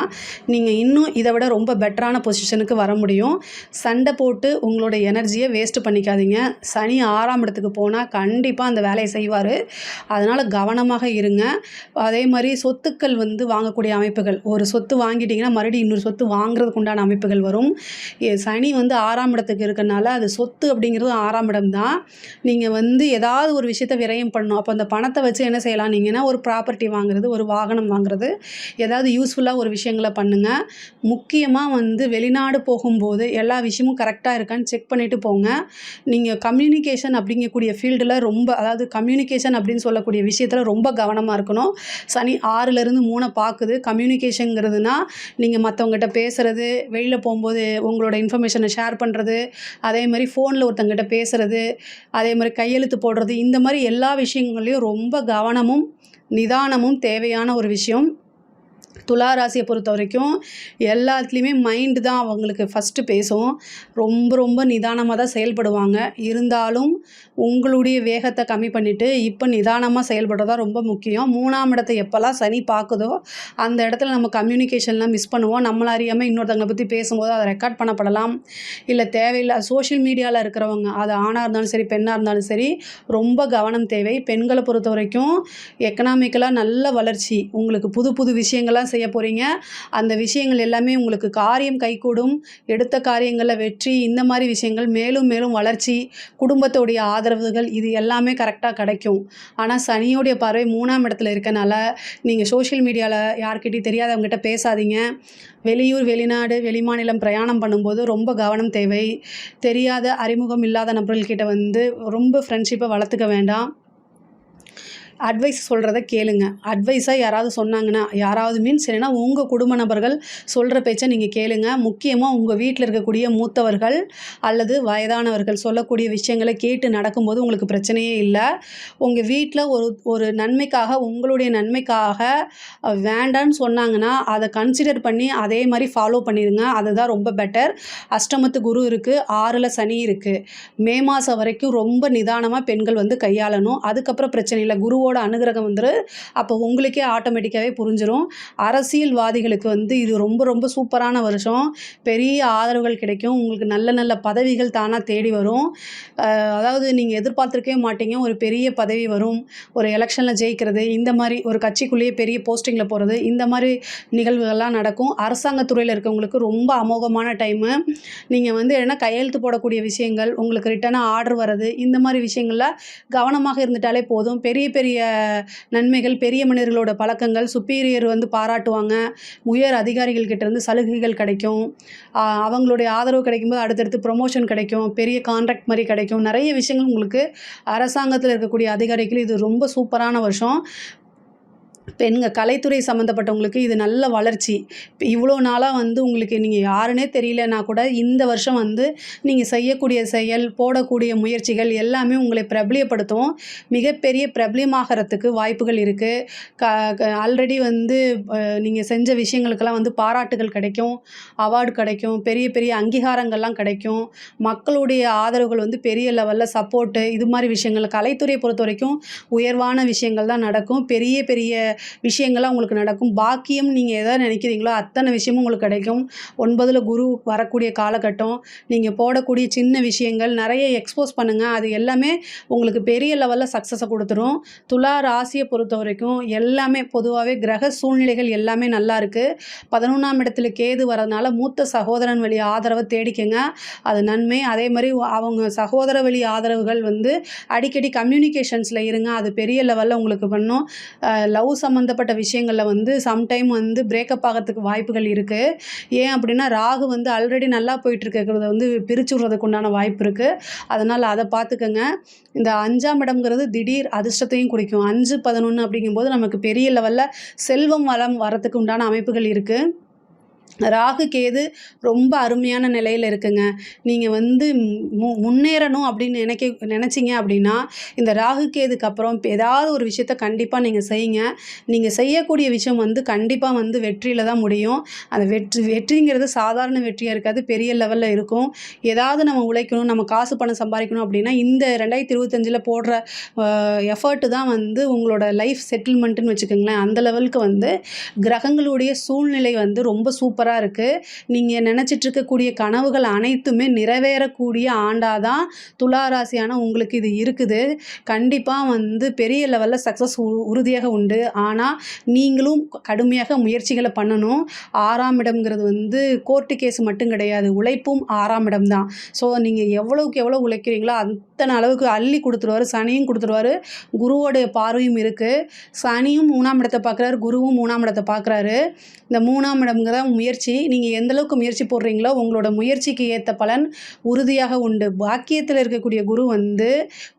நீங்கள் இன்னும் இதை விட ரொம்ப பெட்டரான பொசிஷனுக்கு வர முடியும். சண்டை போட்டு உங்களோட எனர்ஜியை வேஸ்ட் பண்ணிக்காதீங்க. சனி ஆறாம் இடத்துக்கு போனால் கண்டிப்பாக அந்த வேலையை செய்வார். அதனால் கவனமாக இருங்க. அதே மாதிரி சொத்துக்கள் வந்து வாங்கக்கூடிய அமைப்புகள். ஒரு சொத்து வாங்கிட்டீங்கன்னா மறுபடியும் இன்னொரு சொத்து வாங்குறதுக்கு உண்டான அமைப்புகள் வரும். சனி வந்து ஆறாம் இடத்துக்கு இருக்கனால அது சொத்து அப்படிங்கிறது ஆறாம் இடம் தான். நீங்கள் வந்து ஏதாவது ஒரு விஷயத்தை விரயம் பண்ணணும். அப்போ அந்த பணத்தை வச்சு என்ன செய்யலாம்? நீங்கன்னா ஒரு ப்ராப்பர்ட்டி வாங்குறது ஒரு வாகனம் வாங்குறது. ஏதாவது யூஸ்ஃபுல்லாக ஒரு விஷயங்களை பண்ணுங்கள் முக்கியமாக வந்து வெளிநாடு போகும்போது எல்லா விஷயமும் கரெக்டாக இருக்கான்னு செக் பண்ணிவிட்டு போங்க. நீங்கள் கம்யூனிகேஷன் அப்படிங்கக்கூடிய ஃபீல்டில் ரொம்ப அதாவது கம்யூனிகேஷன் அப்படின்னு சொல்லக்கூடிய விஷயத்தில் ரொம்ப கவனமாக இருக்கணும். சனி ஆறுலேருந்து மூணை பார்க்குது. கம்யூனிகேஷனுங்கிறதுனா நீங்கள் மற்றவங்ககிட்ட பேசுகிறது வெளியில் போகும்போது உங்களோட இன்ஃபர்மேஷனை ஷேர் பண்ணுறது அதே மாதிரி ஃபோனில் ஒருத்தங்கிட்ட பேசுகிறது அதே மாதிரி கையெழுத்து போடுறது இந்த மாதிரி எல்லா விஷயங்களையும் ரொம்ப கவனமும் நிதானமும் தேவையான ஒரு விஷயம். துலா ராசியை பொறுத்த வரைக்கும் எல்லாத்துலேயுமே மைண்டு தான் அவங்களுக்கு ஃபஸ்ட்டு பேசும். ரொம்ப ரொம்ப நிதானமாக தான் செயல்படுவாங்க. இருந்தாலும் உங்களுடைய வேகத்தை கம்மி பண்ணிவிட்டு இப்போ நிதானமாக செயல்படுறதா ரொம்ப முக்கியம். மூணாம் இடத்தை எப்போல்லாம் சனி பார்க்குதோ அந்த இடத்துல நம்ம கம்யூனிகேஷன்லாம் மிஸ் பண்ணுவோம். நம்மள அறியாமல் இன்னொருத்தவங்களை பற்றி பேசும்போது அதை ரெக்கார்ட் பண்ணப்படலாம். இல்லை தேவையில்லை சோஷியல் மீடியாவில் இருக்கிறவங்க அது ஆணாக இருந்தாலும் சரி பெண்ணாக இருந்தாலும் சரி ரொம்ப கவனம் தேவை. பெண்களை பொறுத்த வரைக்கும் எக்கனாமிக்கலாக நல்ல வளர்ச்சி. உங்களுக்கு புது புது விஷயங்கள்லாம் செய்ய போகிறீங்க அந்த விஷயங்கள் எல்லாமே உங்களுக்கு காரியம் கைகூடும். எடுத்த காரியங்களில் வெற்றி இந்த மாதிரி விஷயங்கள் மேலும் மேலும் வளர்ச்சி குடும்பத்தோடைய ஆதரவுகள் இது எல்லாமே கரெக்டாக கிடைக்கும். ஆனால் சனியோடைய பார்வை மூணாம் இடத்துல இருக்கனால நீங்கள் சோஷியல் மீடியாவில் யார்கிட்டையும் தெரியாதவங்ககிட்ட பேசாதீங்க. வெளியூர் வெளிநாடு வெளிமாநிலம் பிரயாணம் பண்ணும்போது ரொம்ப கவனம் தேவை. தெரியாத அறிமுகம் இல்லாத நபர்கள்கிட்ட வந்து ரொம்ப ஃப்ரெண்ட்ஷிப்பை வளர்த்துக்க வேண்டாம். அட்வைஸ் சொல்கிறத கேளுங்க. அட்வைஸாக யாராவது சொன்னாங்கன்னா யாராவது மீன்ஸ் என்னென்னா உங்கள் குடும்ப நபர்கள் சொல்கிற பேச்சை நீங்கள் கேளுங்க. முக்கியமாக உங்கள் வீட்டில் இருக்கக்கூடிய மூத்தவர்கள் அல்லது வயதானவர்கள் சொல்லக்கூடிய விஷயங்களை கேட்டு நடக்கும்போது உங்களுக்கு பிரச்சனையே இல்லை. உங்கள் வீட்டில் ஒரு ஒரு நன்மைக்காக உங்களுடைய நன்மைக்காக வேண்டான்னு சொன்னாங்கன்னா அதை கன்சிடர் பண்ணி அதே மாதிரி ஃபாலோ பண்ணிடுங்க அதுதான் ரொம்ப பெட்டர் அஷ்டமத்து குரு இருக்குது ஆறில் சனி இருக்குது மே மாதம் வரைக்கும் ரொம்ப நிதானமாக பெண்கள் வந்து கையாளணும். அதுக்கப்புறம் பிரச்சனை இல்லை. குருவோட குருவோட அனுகிரகம் வந்துரு. அப்போ உங்களுக்கே ஆட்டோமேட்டிக்காகவே புரிஞ்சிடும் அரசியல்வாதிகளுக்கு வந்து இது ரொம்ப ரொம்ப சூப்பரான வருஷம். பெரிய ஆதரவுகள் கிடைக்கும். உங்களுக்கு நல்ல நல்ல பதவிகள் தானாக தேடி வரும். அதாவது நீங்கள் எதிர்பார்த்துருக்கவே மாட்டீங்க. ஒரு பெரிய பதவி வரும். ஒரு எலெக்ஷனில் ஜெயிக்கிறது. இந்த மாதிரி ஒரு கட்சிக்குள்ளேயே பெரிய போஸ்டிங்கில் போகிறது இந்த மாதிரி நிகழ்வுகள்லாம் நடக்கும். அரசாங்கத்துறையில் இருக்கவங்களுக்கு ரொம்ப அமோகமான டைமு நீங்கள் வந்து என்ன கையெழுத்து போடக்கூடிய விஷயங்கள் உங்களுக்கு ரிட்டனாக ஆர்டர் வர்றது இந்த மாதிரி விஷயங்களில் கவனமாக இருந்துட்டாலே போதும். பெரிய பெரிய நன்மைகள் பெரிய மனிதர்களோட பழக்கங்கள் சுப்பீரியர் வந்து பாராட்டுவாங்க. உயர் அதிகாரிகள்கிட்ட இருந்து சலுகைகள் கிடைக்கும். அவங்களுடைய ஆதரவு கிடைக்கும்போது அடுத்தடுத்து ப்ரொமோஷன் கிடைக்கும். பெரிய கான்ட்ராக்ட் மாதிரி கிடைக்கும். நிறைய விஷயங்கள் உங்களுக்கு அரசாங்கத்தில் இருக்கக்கூடிய அதிகாரிகள் இது ரொம்ப சூப்பரான வருஷம். பெண்கள் கலைத்துறை சம்மந்தப்பட்டவங்களுக்கு இது நல்ல வளர்ச்சி. இப்போ இவ்வளோ நாளாக வந்து உங்களுக்கு நீங்கள் யாருன்னே தெரியலனா கூட இந்த வருஷம் வந்து நீங்கள் செய்யக்கூடிய செயல் போடக்கூடிய முயற்சிகள் எல்லாமே உங்களை பிரபலியப்படுத்தும். மிகப்பெரிய பிரபலியமாகறதுக்கு வாய்ப்புகள் இருக்குது க ஆல்ரெடி வந்து நீங்கள் செஞ்ச விஷயங்களுக்கெல்லாம் வந்து பாராட்டுகள் கிடைக்கும் அவார்டு கிடைக்கும் பெரிய பெரிய அங்கீகாரங்கள்லாம் கிடைக்கும். மக்களுடைய ஆதரவுகள் வந்து பெரிய லெவலில் சப்போர்ட்டு இது மாதிரி விஷயங்கள் கலைத்துறையை பொறுத்த வரைக்கும் உயர்வான விஷயங்கள் தான் நடக்கும். பெரிய பெரிய விஷயங்கள்லாம் உங்களுக்கு நடக்கும். பாக்கியம் நீங்கள் எதை நினைக்கிறீங்களோ அத்தனை விஷயமும் உங்களுக்கு கிடைக்கும். ஒன்பதில் குரு வரக்கூடிய காலகட்டம். நீங்கள் போடக்கூடிய சின்ன விஷயங்கள் நிறைய எக்ஸ்போஸ் பண்ணுங்கள் அது எல்லாமே உங்களுக்கு பெரிய லெவலில் சக்ஸஸை கொடுத்துரும். துலா ராசியை பொறுத்த வரைக்கும் எல்லாமே பொதுவாகவே கிரக சூழ்நிலைகள் எல்லாமே நல்லா இருக்குது பதினொன்றாம் இடத்துல கேது வரதுனால மூத்த சகோதரன் வழி ஆதரவை தேடிக்கங்க. அது நன்மை. அதே மாதிரி அவங்க சகோதர வழி ஆதரவுகள் வந்து அடிக்கடி கம்யூனிகேஷன்ஸில் இருங்க. அது பெரிய லெவலில் உங்களுக்கு பண்ணும். லவ் சம்மந்தப்பட்ட விஷயங்களில் வந்து சம்டைம் வந்து பிரேக்கப் ஆகிறதுக்கு வாய்ப்புகள் இருக்குது ஏன் அப்படின்னா ராகு வந்து ஆல்ரெடி நல்லா போயிட்டுருக்கிறத வந்து பிரிச்சு விட்றதுக்கு உண்டான வாய்ப்பு இருக்குது அதனால் அதை பார்த்துக்கோங்க. இந்த அஞ்சாம் இடம்ங்கிறது திடீர் அதிர்ஷ்டத்தையும் குறிக்கும். அஞ்சு பதினொன்று அப்படிங்கும்போது நமக்கு பெரிய லெவலில் செல்வம் வளம் வரத்துக்கு உண்டான அமைப்புகள் இருக்குது ராகு கேது ரொம்ப அருமையான நிலையில் இருக்குங்க. நீங்கள் வந்து மு முன்னேறணும் அப்படின்னு நினைக்க நினச்சிங்க அப்படின்னா இந்த ராகு கேதுக்கு அப்புறம் ஏதாவது ஒரு விஷயத்த கண்டிப்பாக நீங்கள் செய்யுங்க. நீங்கள் செய்யக்கூடிய விஷயம் வந்து கண்டிப்பாக வந்து வெற்றியில் தான் முடியும். அந்த வெற்றி வெற்றிங்கிறது சாதாரண வெற்றியாக இருக்காது பெரிய லெவலில் இருக்கும். ஏதாவது நம்ம உழைக்கணும் நம்ம காசு பணம் சம்பாதிக்கணும் அப்படின்னா இந்த ரெண்டாயிரத்தி இருபத்தஞ்சில் போடுற எஃபர்ட்டு தான் வந்து உங்களோட லைஃப் செட்டில்மெண்ட்டுன்னு வச்சுக்கோங்களேன். அந்த லெவலுக்கு வந்து கிரகங்களுடைய சூழ்நிலை வந்து ரொம்ப சூப்பர் சூப்பராக இருக்குது நீங்கள் நினச்சிட்டு இருக்கக்கூடிய கனவுகள் அனைத்துமே நிறைவேறக்கூடிய ஆண்டாக தான் துளாராசியான உங்களுக்கு இது இருக்குது. கண்டிப்பாக வந்து பெரிய லெவலில் சக்ஸஸ் உறுதியாக உண்டு. ஆனால் நீங்களும் கடுமையாக முயற்சிகளை பண்ணணும். ஆறாம் இடம்ங்கிறது வந்து கோர்ட்டு கேஸ் மட்டும் கிடையாது. உழைப்பும் ஆறாம் இடம் தான் ஸோ நீங்கள் எவ்வளோக்கு எவ்வளோ உழைக்கிறீங்களோ அத்தனை அளவுக்கு அள்ளி கொடுத்துருவாரு சனியும் கொடுத்துருவாரு குருவோடைய பார்வையும் இருக்குது சனியும் மூணாம் இடத்தை பார்க்குறாரு குருவும் மூணாம் இடத்தை பார்க்குறாரு. இந்த மூணாம் இடம்ங்கிற முயற்சி நீங்கள் எந்தளவுக்கு முயற்சி போடுறீங்களோ உங்களோட முயற்சிக்கு ஏற்ற பலன் உறுதியாக உண்டு. பாக்கியத்தில் இருக்கக்கூடிய குரு வந்து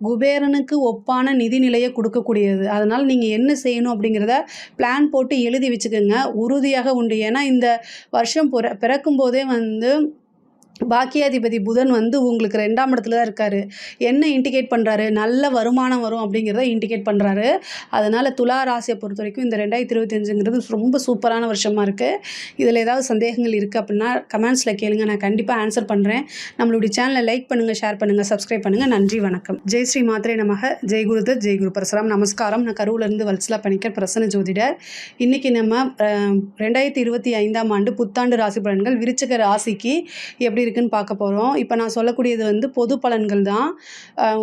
குபேரனுக்கு ஒப்பான நிதி நிலையை கொடுக்கக்கூடியது. அதனால் நீங்கள் என்ன செய்யணும் அப்படிங்கிறத பிளான் போட்டு எழுதி வச்சுக்கோங்க. உறுதியாக உண்டு. ஏன்னா இந்த வருஷம் பிற பிறக்கும்போதே வந்து பாக்கியாதிபதி புதன் வந்து உங்களுக்கு ரெண்டாம் இடத்துல தான் இருக்கார். என்ன இண்டிகேட் பண்ணுறாரு நல்ல வருமானம் வரும் அப்படிங்கிறத இண்டிகேட் பண்ணுறாரு அதனால் துலா ராசியை பொறுத்த வரைக்கும் இந்த ரெண்டாயிரத்தி இருபத்தஞ்சுங்கிறது ரொம்ப சூப்பரான வருஷமாக இருக்குது இதில் ஏதாவது சந்தேகங்கள் இருக்குது அப்படின்னா கமெண்ட்ஸில் கேளுங்க. நான் கண்டிப்பாக ஆன்சர் பண்ணுறேன் நம்மளுடைய சேனலை லைக் பண்ணுங்கள் ஷேர் பண்ணுங்கள் சப்ஸ்கிரைப் பண்ணுங்கள் நன்றி வணக்கம். ஜெய் ஸ்ரீ மாத்திரை நமக. ஜெய் குருதர் ஜெய் குரு பரசுராம். நமஸ்காரம். நான் கரூர்லேருந்து வல்சலா பணிக்கர் பிரசன்ன ஜோதிடர். இன்றைக்கி நம்ம ரெண்டாயிரத்தி இருபத்தி ஐந்தாம் ஆண்டு புத்தாண்டு ராசி பலன்கள் விருச்சக ராசிக்கு எப்படி இருக்குன்னு பார்க்க போகிறோம் இப்போ நான் சொல்லக்கூடியது வந்து பொது பலன்கள் தான்.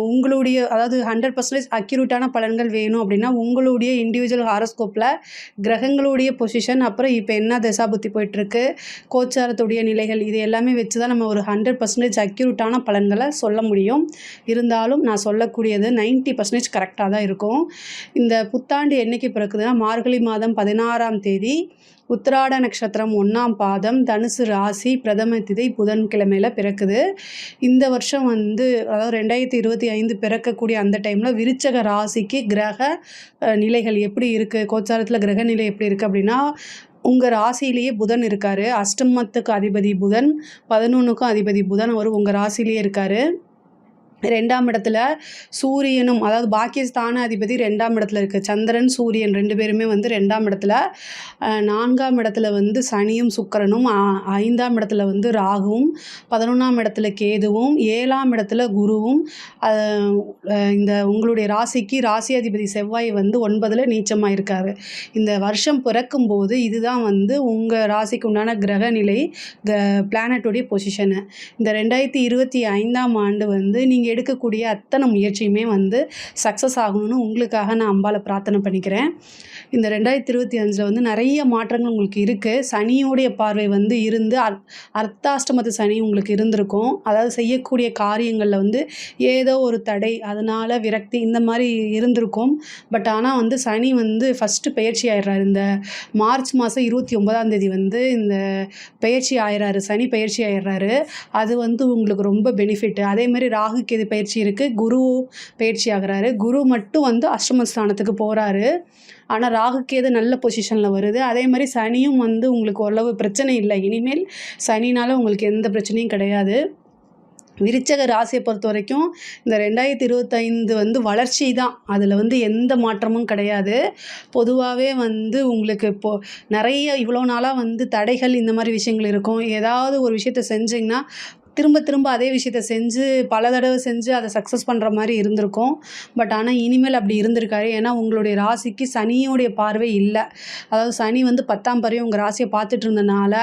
உங்களுடைய அதாவது ஹண்ட்ரட் பர்சன்டேஜ் அக்யூரேட்டான பலன்கள் வேணும் அப்படின்னா உங்களுடைய இண்டிவிஜுவல் ஹாரோஸ்கோப்பில் கிரகங்களுடைய பொசிஷன் அப்புறம் இப்போ என்ன தசாபுத்தி போயிட்டுருக்கு கோச்சாரத்துடைய நிலைகள் இது எல்லாமே வச்சு தான் நம்ம ஒரு ஹண்ட்ரட் பர்சன்டேஜ் அக்யூரேட்டான பலன்களை சொல்ல முடியும். இருந்தாலும் நான் சொல்லக்கூடியது 90% பர்சன்டேஜ் கரெக்டாக தான் இருக்கும். இந்த புத்தாண்டு என்னைக்கு பிறக்குதுன்னா மார்கழி மாதம் பதினாறாம் தேதி உத்திராட நட்சத்திரம் ஒன்றாம் பாதம் தனுசு ராசி பிரதம திதை புதன்கிழமையில் பிறக்குது. இந்த வருஷம் வந்து அதாவது ரெண்டாயிரத்தி இருபத்தி ஐந்து பிறக்கக்கூடிய அந்த டைமில் விருச்சக ராசிக்கு கிரக நிலைகள் எப்படி இருக்குது கோச்சாரத்தில் கிரக நிலை எப்படி இருக்குது அப்படின்னா உங்கள் ராசியிலேயே புதன் இருக்கார். அஷ்டமத்துக்கு அதிபதி புதன் பதினொன்றுக்கும் அதிபதி புதன் அவர் உங்கள் ராசியிலேயே இருக்கார். ரெண்டாம் இடத்துல சூரியனும் அதாவது பாக்கியஸ்தான அதிபதி ரெண்டாம் இடத்துல இருக்குது சந்திரன் சூரியன் ரெண்டு பேருமே வந்து ரெண்டாம் இடத்துல நான்காம் இடத்துல வந்து சனியும் சுக்கரனும் ஐந்தாம் இடத்துல வந்து ராகுவும் பதினொன்றாம் இடத்துல கேதுவும் ஏழாம் இடத்துல குருவும் இந்த உங்களுடைய ராசிக்கு ராசி அதிபதி செவ்வாய் வந்து ஒன்பதில் நீச்சமாக இருக்காரு இந்த வருஷம் பிறக்கும்போது இதுதான் வந்து உங்கள் ராசிக்கு உண்டான கிரக நிலை க பொசிஷனு இந்த ரெண்டாயிரத்தி இருபத்தி ஐந்தாம் ஆண்டு வந்து நீங்கள் எடுக்கக்கூடிய அத்தனை முயற்சியுமே வந்து சக்ஸஸ் ஆகணும்னு உங்களுக்காக நான் அம்பால பிரார்த்தனை பண்ணிக்கிறேன். இந்த ரெண்டாயிரத்தி இருபத்தி அஞ்சில் வந்து நிறைய மாற்றங்கள் உங்களுக்கு இருக்குது சனியோடைய பார்வை வந்து இருந்து அர் அர்த்தாஷ்டமத்து சனி உங்களுக்கு இருந்திருக்கும். அதாவது செய்யக்கூடிய காரியங்களில் வந்து ஏதோ ஒரு தடை அதனால் விரக்தி இந்த மாதிரி இருந்திருக்கும். பட் ஆனால் வந்து சனி வந்து ஃபஸ்ட்டு பயிற்சி ஆயிடுறாரு. இந்த மார்ச் மாதம் இருபத்தி ஒன்பதாம் தேதி வந்து இந்த பயிற்சி ஆயிடுறாரு. சனி பயிற்சி ஆயிடுறாரு. அது வந்து உங்களுக்கு ரொம்ப பெனிஃபிட் அதே மாதிரி ராகு கேது பயிற்சி இருக்குது குரு பயிற்சி ஆகிறாரு. குரு மட்டும் வந்து அஷ்டமஸ்தானத்துக்கு போகிறாரு ஆனால் ராகு கேது நல்ல பொசிஷனில் வருது. அதே மாதிரி சனியும் வந்து உங்களுக்கு ஓரளவு பிரச்சனை இல்லை. இனிமேல் சனினால் உங்களுக்கு எந்த பிரச்சனையும் கிடையாது. விருச்சக ராசியை பொறுத்த வரைக்கும் இந்த ரெண்டாயிரத்தி இருபத்தைந்து வந்து வளர்ச்சி தான். அதில் வந்து எந்த மாற்றமும் கிடையாது. பொதுவாகவே வந்து உங்களுக்கு இப்போது நிறைய இவ்வளோ நாளாக வந்து தடைகள் இந்த மாதிரி விஷயங்கள் இருக்கும். ஏதாவது ஒரு விஷயத்த செஞ்சிங்கன்னா திரும்ப திரும்ப அதே விஷயத்த செஞ்சு பல தடவை செஞ்சு அதை சக்ஸஸ் பண்ணுற மாதிரி இருந்திருக்கும். பட் ஆனால் இனிமேல் அப்படி இருந்திருக்காரு. ஏன்னா உங்களுடைய ராசிக்கு சனியோடைய பார்வை இல்லை. அதாவது சனி வந்து பத்தாம் பறவை உங்கள் ராசியை பார்த்துட்டு இருந்தனால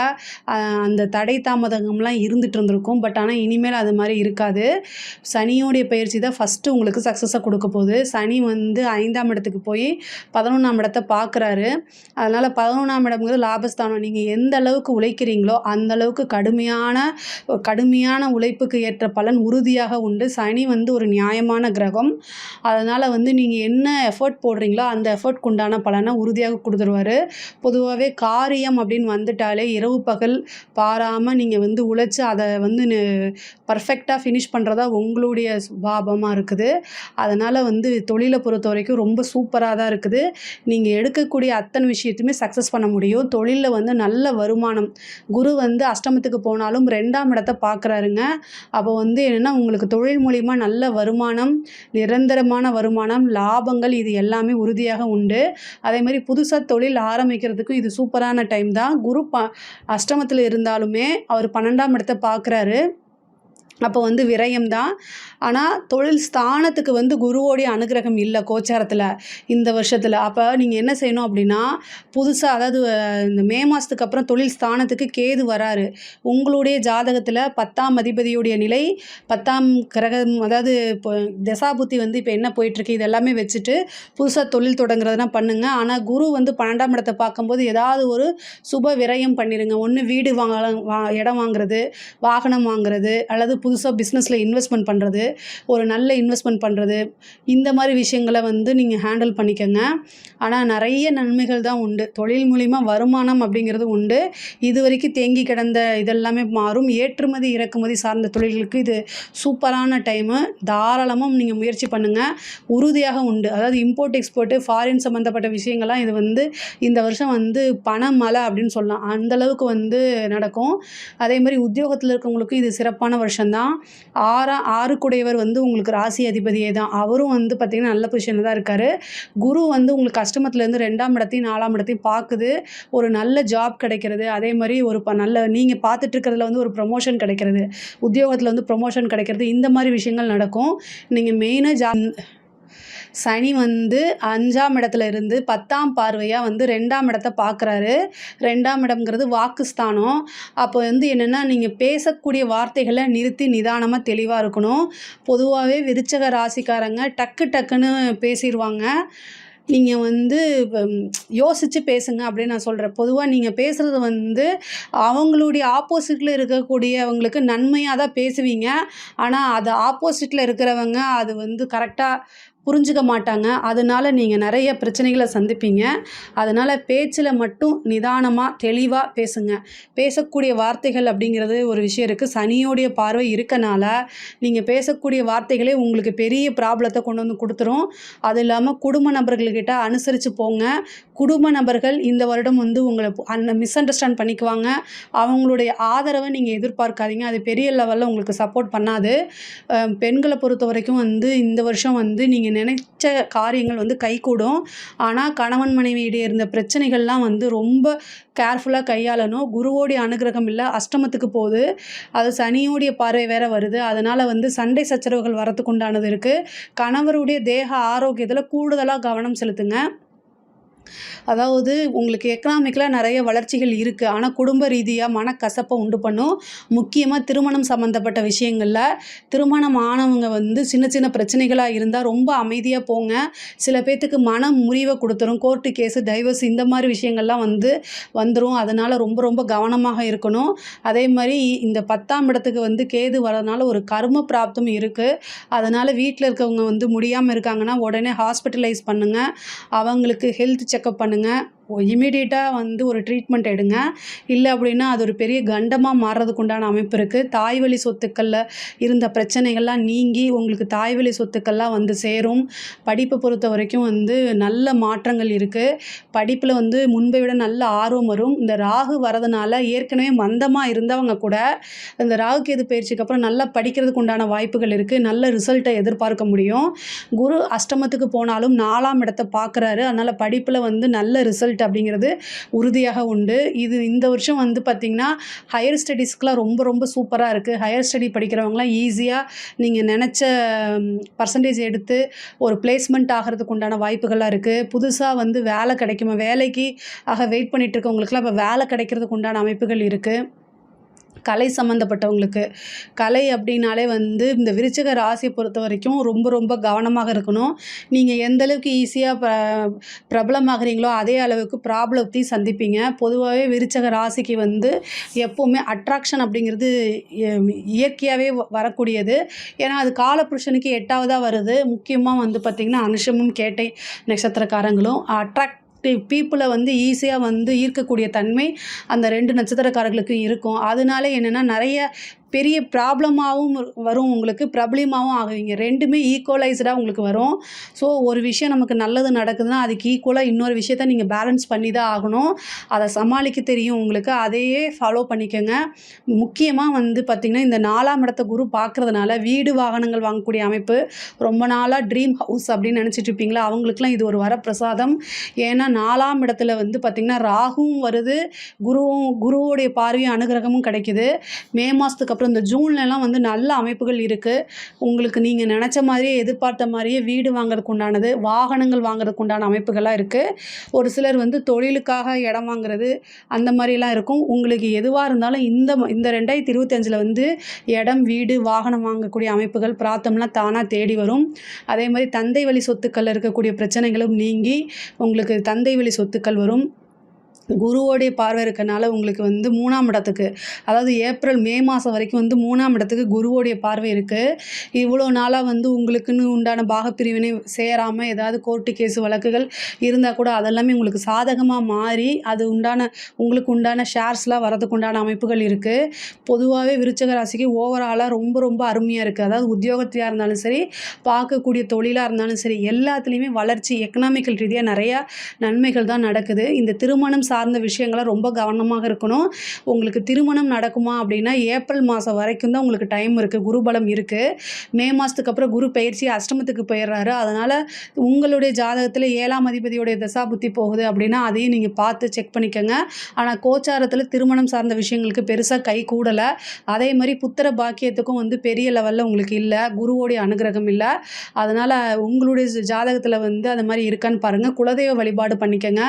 அந்த தடை தாமதங்கள்லாம் இருந்துட்டு இருந்திருக்கும். பட் ஆனால் இனிமேல் அது மாதிரி இருக்காது. சனியோடைய பயிற்சி தான் ஃபஸ்ட்டு உங்களுக்கு சக்ஸஸை கொடுக்க போகுது. சனி வந்து ஐந்தாம் இடத்துக்கு போய் பதினொன்றாம் இடத்தை பார்க்குறாரு. அதனால் பதினொன்றாம் இடம்ங்கிறது லாபஸ்தானம். நீங்கள் எந்த அளவுக்கு உழைக்கிறீங்களோ அந்த அளவுக்கு கடுமையான கடுமையான உழைப்புக்கு ஏற்ற பலன் உறுதியாக உண்டு. சனி வந்து ஒரு நியாயமான கிரகம். அதனால் வந்து நீங்கள் என்ன எஃபர்ட் போடுறீங்களோ அந்த எஃபர்ட்க்கு உண்டான பலனை உறுதியாக கொடுத்துருவாரு. பொதுவாகவே காரியம் அப்படின்னு வந்துட்டாலே இரவு பகல் பாராமல் நீங்கள் வந்து உழைச்சி அதை வந்து பர்ஃபெக்டாக ஃபினிஷ் பண்ணுறதா உங்களுடைய சுபாபமாக இருக்குது. அதனால் வந்து தொழிலை பொறுத்த வரைக்கும் ரொம்ப சூப்பராக தான் இருக்குது. நீங்கள் எடுக்கக்கூடிய அத்தனை விஷயத்தையுமே சக்ஸஸ் பண்ண முடியும். தொழிலில் வந்து நல்ல வருமானம். குரு வந்து அஷ்டமத்துக்கு போனாலும் ரெண்டாம் இடத்தை பார்க்குறாருங்க அப்போ வந்து என்னென்னா உங்களுக்கு தொழில் மூலிமா நல்ல வருமானம் நிரந்தரமான வருமானம் லாபங்கள் இது எல்லாமே உறுதியாக உண்டு. அதே மாதிரி புதுசாக தொழில் ஆரம்பிக்கிறதுக்கும் இது சூப்பரான டைம் தான். குரு ப அஷ்டமத்தில் இருந்தாலுமே அவர் பன்னெண்டாம் இடத்தை பார்க்குறாரு அப்போ வந்து விரயம் தான் ஆனால் தொழில் ஸ்தானத்துக்கு வந்து குருவோடைய அனுகிரகம் இல்லை கோச்சாரத்தில் இந்த வருஷத்தில். அப்போ நீங்கள் என்ன செய்யணும் அப்படின்னா புதுசாக அதாவது இந்த மே மாதத்துக்கு அப்புறம் தொழில் ஸ்தானத்துக்கு கேது வராரு. உங்களுடைய ஜாதகத்தில் பத்தாம் அதிபதியுடைய நிலை பத்தாம் கிரகம் அதாவது இப்போ தசாபுத்தி வந்து இப்போ என்ன போயிட்டுருக்கு இது எல்லாமே வச்சுட்டு புதுசாக தொழில் தொடங்குறதுனா பண்ணுங்கள் ஆனால் குரு வந்து பன்னெண்டாம் இடத்தை பார்க்கும்போது ஏதாவது ஒரு சுப விரயம் பண்ணிடுங்க ஒன்று வீடு வாங்க வா இடம் வாங்குறது வாகனம் வாங்குறது அல்லது புதுசாக பிஸ்னஸில் இன்வெஸ்ட்மெண்ட் பண்ணுறது ஒரு நல்ல இன்வெஸ்ட்மெண்ட் பண்ணுறது இந்த மாதிரி விஷயங்களை வந்து நீங்கள் ஹேண்டில் பண்ணிக்கோங்க. ஆனால் நிறைய நன்மைகள் தான் உண்டு. தொழில் மூலிமா வருமானம் அப்படிங்கிறது உண்டு. இது வரைக்கும் தேங்கி கிடந்த இதெல்லாமே மாறும். ஏற்றுமதி இறக்குமதி சார்ந்த தொழில்களுக்கு இது சூப்பரான டைமு தாராளமாக நீங்கள் முயற்சி பண்ணுங்கள் உறுதியாக உண்டு. அதாவது இம்போர்ட் எக்ஸ்போர்ட்டு ஃபாரின் சம்மந்தப்பட்ட விஷயங்கள்லாம் இது வந்து இந்த வருஷம் வந்து பண அப்படின்னு சொல்லலாம். அந்த அளவுக்கு வந்து நடக்கும். அதே மாதிரி உத்தியோகத்தில் இருக்கவங்களுக்கும் இது சிறப்பான வருஷம் தான். ஆறா ஆறுக்குடையவர் வந்து உங்களுக்கு ராசி அதிபதியே தான். அவரும் வந்து பார்த்திங்கன்னா நல்ல பொசிஷனில் தான் இருக்கார். குரு வந்து உங்களுக்கு கஷ்டமத்துலேருந்து ரெண்டாம் இடத்தையும் நாலாம் இடத்தையும் பார்க்குது ஒரு நல்ல ஜாப் கிடைக்கிறது. அதே மாதிரி ஒரு ப நல்ல நீங்கள் பார்த்துட்டு இருக்கிறதுல வந்து ஒரு ப்ரொமோஷன் கிடைக்கிறது. உத்தியோகத்தில் வந்து ப்ரொமோஷன் கிடைக்கிறது. இந்த மாதிரி விஷயங்கள் நடக்கும். நீங்கள் மெயினாக ஜா சனி வந்து அஞ்சாம் இடத்துல இருந்து பத்தாம் பார்வையாக வந்து ரெண்டாம் இடத்த பார்க்குறாரு. ரெண்டாம் இடம்ங்கிறது வாக்குஸ்தானம். அப்போ வந்து என்னென்னா நீங்கள் பேசக்கூடிய வார்த்தைகளை நிறுத்தி நிதானமாக தெளிவாக இருக்கணும். பொதுவாகவே விருச்சக ராசிக்காரங்க டக்கு டக்குன்னு பேசிடுவாங்க நீங்கள் வந்து யோசித்து பேசுங்க அப்படின்னு நான் சொல்கிறேன் பொதுவாக நீங்கள் பேசுகிறது வந்து அவங்களுடைய ஆப்போசிட்டில் இருக்கக்கூடியவங்களுக்கு நன்மையாக தான் பேசுவீங்க. ஆனால் அது ஆப்போசிட்டில் இருக்கிறவங்க அது வந்து கரெக்டாக புரிஞ்சுக்க மாட்டாங்க. அதனால் நீங்கள் நிறைய பிரச்சனைகளை சந்திப்பீங்க. அதனால் பேச்சில் மட்டும் நிதானமாக தெளிவாக பேசுங்க. பேசக்கூடிய வார்த்தைகள் அப்படிங்கிறது ஒரு விஷயம் இருக்குது சனியோடைய பார்வை இருக்கனால நீங்கள் பேசக்கூடிய வார்த்தைகளே உங்களுக்கு பெரிய ப்ராப்ளத்தை கொண்டு வந்து கொடுத்துரும். அது இல்லாமல் குடும்ப நபர்கள்கிட்ட அனுசரித்து போங்க. குடும்ப நபர்கள் இந்த வருடம் வந்து உங்களை அந்த மிஸ் அண்டர்ஸ்டாண்ட் பண்ணிக்குவாங்க. அவங்களுடைய ஆதரவை நீங்கள் எதிர்பார்க்காதீங்க. அது பெரிய லெவலில் உங்களுக்கு சப்போர்ட் பண்ணாது. பெண்களை பொறுத்த வரைக்கும் வந்து இந்த வருஷம் வந்து நீங்கள் நினைச்ச காரியங்கள் வந்து கைகூடும். ஆனால் கணவன் மனைவியிடையே இருந்த பிரச்சனைகள்லாம் வந்து ரொம்ப கேர்ஃபுல்லாக கையாளணும். குருவோடைய அனுகிரகம் இல்லை அஷ்டமத்துக்கு போகுது. அது சனியோடைய பார்வை வேற வருது. அதனால் வந்து சண்டை சச்சரவுகள் வரத்துக்கு உண்டானது இருக்குது கணவருடைய தேக ஆரோக்கியத்தில் கூடுதலாக கவனம் செலுத்துங்க. அதாவது உங்களுக்கு எக்கனாமிக்கலாக நிறைய வளர்ச்சிகள் இருக்குது ஆனால் குடும்ப ரீதியாக மனக்கசப்பை உண்டு பண்ணும். முக்கியமாக திருமணம் சம்மந்தப்பட்ட விஷயங்களில் திருமணம் ஆனவங்க வந்து சின்ன சின்ன பிரச்சனைகளாக இருந்தால் ரொம்ப அமைதியாக போங்க. சில பேர்த்துக்கு மன முறிவை கொடுத்துரும். கோர்ட்டு கேஸு டைவர்ஸ் இந்த மாதிரி விஷயங்கள்லாம் வந்து வந்துடும் அதனால் ரொம்ப ரொம்ப கவனமாக இருக்கணும். அதே மாதிரி இந்த பத்தாம் இடத்துக்கு வந்து கேது வரதுனால ஒரு கர்ம பிராப்தம் இருக்குது அதனால் வீட்டில் இருக்கவங்க வந்து முடியாமல் இருக்காங்கன்னா உடனே ஹாஸ்பிட்டலைஸ் பண்ணுங்கள் அவங்களுக்கு ஹெல்த் செக்கப் பண்ணுங்கள் இமீடியட்டாக வந்து ஒரு ட்ரீட்மெண்ட் எடுங்க. இல்லை அப்படின்னா அது ஒரு பெரிய கண்டமாக மாறுறதுக்கு உண்டான அமைப்பு இருக்குது தாய் வழி சொத்துக்களில் இருந்த பிரச்சனைகள்லாம் நீங்கி உங்களுக்கு தாய் வழி சொத்துக்கள்லாம் வந்து சேரும். படிப்பை பொறுத்த வரைக்கும் வந்து நல்ல மாற்றங்கள் இருக்குது படிப்பில் வந்து முன்பை விட நல்ல ஆர்வம் வரும். இந்த ராகு வரதுனால ஏற்கனவே மந்தமாக இருந்தவங்க கூட இந்த ராகு கேது பயிற்சிக்கு அப்புறம் நல்லா படிக்கிறதுக்கு உண்டான வாய்ப்புகள் இருக்குது நல்ல ரிசல்ட்டை எதிர்பார்க்க முடியும். குரு அஷ்டமத்துக்கு போனாலும் நாலாம் இடத்தை பார்க்குறாரு அதனால் படிப்பில் வந்து நல்ல ரிசல்ட் அப்படிங்கிறது உறுதியாக உண்டு. இது இந்த வருஷம் வந்து பார்த்திங்கன்னா ஹையர் ஸ்டடீஸ்க்குலாம் ரொம்ப ரொம்ப சூப்பராக இருக்குது ஹையர் ஸ்டடி படிக்கிறவங்களாம் ஈஸியாக நீங்கள் நினச்ச பர்சன்டேஜ் எடுத்து ஒரு பிளேஸ்மெண்ட் ஆகிறதுக்கு உண்டான வாய்ப்புகள்லாம் இருக்குது புதுசாக வந்து வேலை கிடைக்குமா? வேலைக்கு ஆக வெயிட் பண்ணிகிட்டு இருக்கவங்களுக்குலாம் இப்போ வேலை கிடைக்கிறதுக்கு உண்டான அமைப்புகள் இருக்குது கலை சம்மந்தப்பட்டவங்களுக்கு கலை அப்படின்னாலே வந்து இந்த விருச்சிக ராசியை பொறுத்த வரைக்கும் ரொம்ப ரொம்ப கவனமாக இருக்கணும். நீங்கள் எந்த அளவுக்கு ஈஸியாக ப பிரபலமாகிறீங்களோ அதே அளவுக்கு ப்ராப்ளத்தையும் சந்திப்பீங்க. பொதுவாகவே விருச்சக ராசிக்கு வந்து எப்போவுமே அட்ராக்ஷன் அப்படிங்கிறது இயற்கையாகவே வரக்கூடியது. ஏன்னா அது காலபுருஷனுக்கு எட்டாவதாக வருது. முக்கியமாக வந்து பார்த்திங்கன்னா அனுஷமும் கேட்டை நட்சத்திரக்காரங்களும். அட்ராக்ட் பீப்புளை வந்து ஈஸியாக வந்து ஈர்க்கக்கூடிய தன்மை அந்த ரெண்டு நட்சத்திரக்காரர்களுக்கு இருக்கும். அதனால என்னென்னா நிறைய பெரிய ப்ராப்ளமாகவும் வரும். உங்களுக்கு ப்ராப்ளமாகவும் ஆகுவீங்க. ரெண்டுமே ஈக்குவலைஸ்டாக உங்களுக்கு வரும். ஸோ ஒரு விஷயம் நமக்கு நல்லது நடக்குதுன்னா அதுக்கு ஈக்குவலாக இன்னொரு விஷயத்த நீங்கள் பேலன்ஸ் பண்ணி தான் ஆகணும். அதை சமாளிக்க தெரியும் உங்களுக்கு. அதையே ஃபாலோ பண்ணிக்கோங்க. முக்கியமாக வந்து பார்த்திங்கன்னா இந்த நாலாம் இடத்த குரு பார்க்குறதுனால வீடு வாகனங்கள் வாங்கக்கூடிய அமைப்பு ரொம்ப நாளாக ட்ரீம் ஹவுஸ் அப்படின்னு நினச்சிட்டு இருப்பீங்களா? அவங்களுக்குலாம் இது ஒரு வரப்பிரசாதம். ஏன்னா நாலாம் இடத்துல வந்து பார்த்திங்கன்னா ராகுவும் வருது. குருவும் குருவோடைய பார்வையும் அனுகிரகமும் கிடைக்குது. மே மாதத்துக்கு அப்புறம் இந்த ஜூன்லலாம் வந்து நல்ல அமைப்புகள் இருக்குது உங்களுக்கு நீங்கள் நினச்ச மாதிரியே எதிர்பார்த்த மாதிரியே வீடு வாங்குறதுக்கு உண்டானது வாகனங்கள் வாங்குறதுக்கு உண்டான அமைப்புகள்லாம் இருக்குது ஒரு சிலர் வந்து தொழிலுக்காக இடம் வாங்குறது அந்த மாதிரிலாம் இருக்கும். உங்களுக்கு எதுவாக இருந்தாலும் இந்த ம- இந்த ரெண்டாயிரத்தி இருபத்தஞ்சில் வந்து இடம் வீடு வாகனம் வாங்கக்கூடிய அமைப்புகள் பிராத்தம்லாம் தானாக தேடி வரும். அதே மாதிரி தந்தை வழி சொத்துக்களில் இருக்கக்கூடிய பிரச்சனைகளும் நீங்கி உங்களுக்கு தந்தை வழி சொத்துக்கள் வரும். குருவோடைய பார்வை இருக்கனால உங்களுக்கு வந்து மூணாம் இடத்துக்கு அதாவது ஏப்ரல் மே மாதம் வரைக்கும் வந்து மூணாம் இடத்துக்கு குருவோடைய பார்வை இருக்குது இவ்வளோ நாளாக வந்து உங்களுக்குன்னு உண்டான பாகப்பிரிவினை சேராமல் ஏதாவது கோர்ட்டு கேஸ் வழக்குகள் இருந்தால் கூட அதெல்லாமே உங்களுக்கு சாதகமாக மாறி அது உண்டான உங்களுக்கு உண்டான ஷேர்ஸ்லாம் வரதுக்கு உண்டான அமைப்புகள் இருக்குது பொதுவாகவே விருச்சக ராசிக்கு ஓவராலாக ரொம்ப ரொம்ப அருமையாக இருக்குது அதாவது உத்தியோகத்தையாக இருந்தாலும் சரி பார்க்கக்கூடிய தொழிலாக இருந்தாலும் சரி எல்லாத்துலேயுமே வளர்ச்சி எக்கனாமிக்கல் ரீதியாக நிறையா நன்மைகள் தான் நடக்குது. இந்த திருமணம் சார்ந்த விஷயங்களை ரொம்ப கவனமாக இருக்கணும். உங்களுக்கு திருமணம் நடக்குமா அப்படின்னா ஏப்ரல் மாதம் வரைக்கும் தான் உங்களுக்கு டைம் இருக்குது குருபலம் இருக்குது மே மாதத்துக்கு அப்புறம் குரு பயிற்சி அஷ்டமத்துக்கு போயிடுறாரு. அதனால் உங்களுடைய ஜாதகத்தில் ஏழாம் அதிபதியோடைய தசா புத்தி போகுது அப்படின்னா அதையும் நீங்கள் பார்த்து செக் பண்ணிக்கோங்க. ஆனால் கோச்சாரத்தில் திருமணம் சார்ந்த விஷயங்களுக்கு பெருசாக கை கூடலை. அதே மாதிரி புத்திர பாக்கியத்துக்கும் வந்து பெரிய லெவலில் உங்களுக்கு இல்லை. குருவோடைய அனுகிரகம் இல்லை. அதனால் உங்களுடைய ஜாதகத்தில் வந்து அந்த மாதிரி இருக்கான்னு பாருங்கள் குலதெய்வ வழிபாடு பண்ணிக்கோங்க.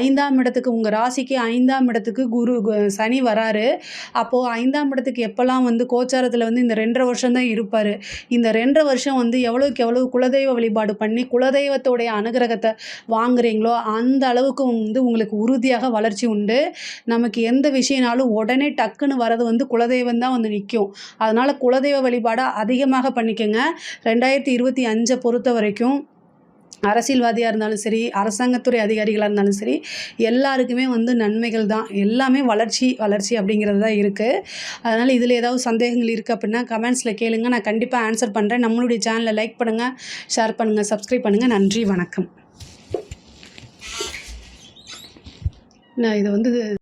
ஐந்தாம் இடத்துக்கு உங்கள் ராசிக்கு ஐந்தாம் இடத்துக்கு குரு கு- சனி வராரு. அப்போது ஐந்தாம் இடத்துக்கு எப்போல்லாம் வந்து கோச்சாரத்தில் வந்து இந்த ரெண்டரை வருஷம் தான் இருப்பார். இந்த ரெண்டரை வருஷம் வந்து எவ்வளோக்கு எவ்வளோ குலதெய்வ வழிபாடு பண்ணி குலதெய்வத்தோடைய அனுகிரகத்தை வாங்குறீங்களோ அந்த அளவுக்கு வந்து உங்களுக்கு உறுதியாக வளர்ச்சி உண்டு. நமக்கு எந்த விஷயனாலும் உடனே டக்குன்னு வரது வந்து குலதெய்வம் தான் வந்து நிற்கும் அதனால் குலதெய்வ வழிபாடை அதிகமாக பண்ணிக்கோங்க. ரெண்டாயிரத்தி இருபத்தி அஞ்சை பொறுத்த வரைக்கும் அரசியல்வாதியாக இருந்தாலும் சரி அரசாங்கத்துறை அதிகாரிகளாக இருந்தாலும் சரி எல்லாருக்குமே வந்து நன்மைகள் தான். எல்லாமே வளர்ச்சி வளர்ச்சி அப்படிங்கிறது தான் இருக்குது அதனால் இதில் ஏதாவது சந்தேகங்கள் இருக்குது அப்படின்னா கமெண்ட்ஸில் கேளுங்க. நான் கண்டிப்பாக ஆன்சர் பண்ணுறேன் நம்மளுடைய சேனலை லைக் பண்ணுங்கள் ஷேர் பண்ணுங்கள் சப்ஸ்கிரைப் பண்ணுங்கள் நன்றி வணக்கம். நான் இதை வந்து